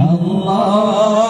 আল্লাহ।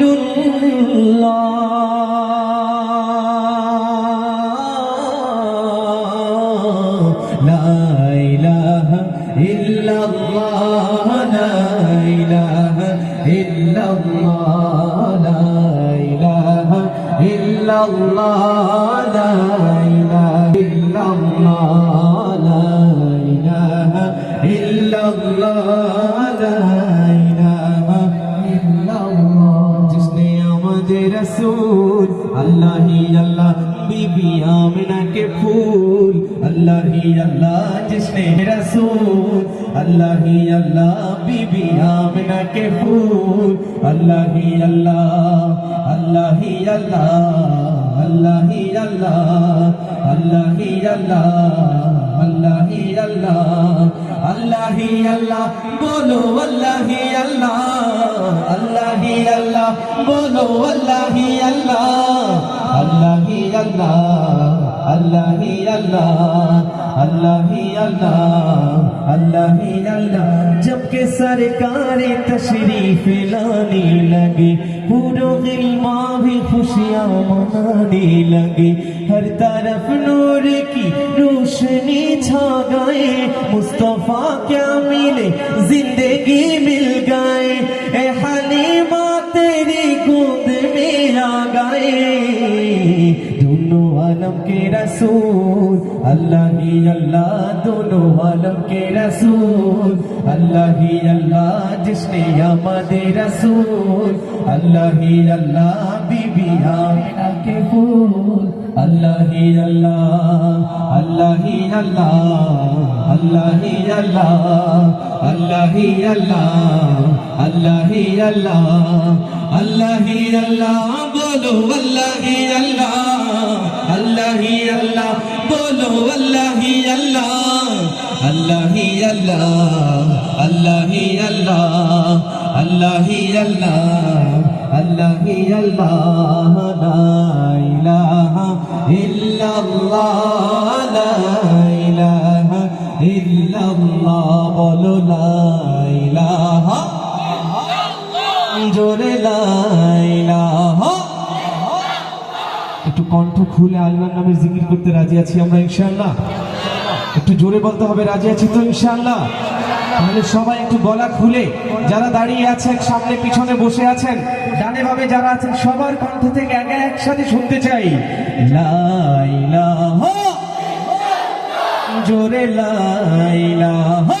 إلا الله لا রসুল আল্লাহ আল্লাহ বিবি আমিনাকে ফুল আল্লাহ আল্লাহ জিসনে রসুল আল্লাহ আল্লাহ বিবি আমিনাকে ফুল আল্লাহ আল্লাহ আল্লাহ আল্লাহ আল্লাহ আল্লাহ আল্লাহ আল্লাহ আল্লাহ আল্লাহ আল্লাহ বলো আল্লাহ আল্লাহ আল্লাহ আল্লাহ बोलो, अल्लाह ही अल्लाह अल्लाह ही अल्लाह अल्लाह ही अल्लाह अल्लाह ही अल्लाह अल्लाह ही अल्लाह। अल्लाह ही अल्लाह अल्लाह ही अल्लाह जब के सरकार तशरीफ़ लाने लगे, पूरो गिलमा भी खुशियाँ मनाने लगे। हर तरफ़ नूर की रोशनी छा गए, मुस्तफ़ा क्या मिले, ज़िंदगी আলম কে রসুল? আল্লাহ হি আল্লাহ দোনো আলম কে রসুল। আল্লাহ হি আল্লাহ জিসনে আমাদের রসুল। আল্লাহ হি আল্লাহ বিবি আমেনা কে ফুল। আল্লাহ হি আল্লাহ আল্লাহ হি আল্লাহ আল্লাহ হি আল্লাহ আল্লাহ হি আল্লাহ আল্লাহ আল্লাহ আল্লাহ আল্লাহ, বলো আল্লাহ আল্লাহ। আল্লাহি আল্লাহ, বলো আল্লাহি আল্লাহ আল্লাহি আল্লাহ আল্লাহি আল্লাহ আল্লাহি আল্লাহ আল্লাহি আল্লাহ, লা ইলাহা ইল্লাল্লাহ, লা ইলাহা ইল্লাল্লাহ, বলো লা ইলাহা জোরে লা একটু খুলে আল্লাহর নামে জিকির করতে রাজি আছি আমরা, ইনশাআল্লাহ। একটু জোরে বলতে হবে, রাজি আছি তো, ইনশাআল্লাহ? তাহলে সবাই একটু গলা খুলে। যারা দাঁড়িয়ে আছেন, সামনে পিছনে বসে আছেন, ডানে ভাবে যারা আছেন, সবার কণ্ঠ থেকে একা একসাথে শুনতে চাই। লাইলাহা জোরে লাইলাহা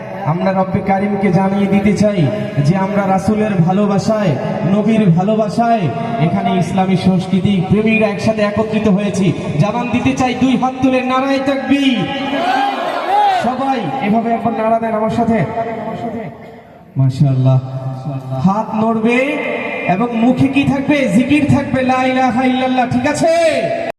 আমরা রব্বে কারিমকে জানিয়ে দিতে চাই যে আমরা রাসূলের ভালোবাসায়, নবীর ভালোবাসায় এখানে ইসলামী সংস্কৃতি প্রেমীরা একসাথে একত্রিত হয়েছি। জানান দিতে চাই দুই হাত তুলে নারায় তাকবীর। সবাই এভাবে একবার নাড়া দেন আমার সাথে। মাশাআল্লাহ। হাত নড়বে এবং মুখে কি থাকবে? জিকির থাকবে? লা ইলাহা ইল্লাল্লাহ। ঠিক আছে?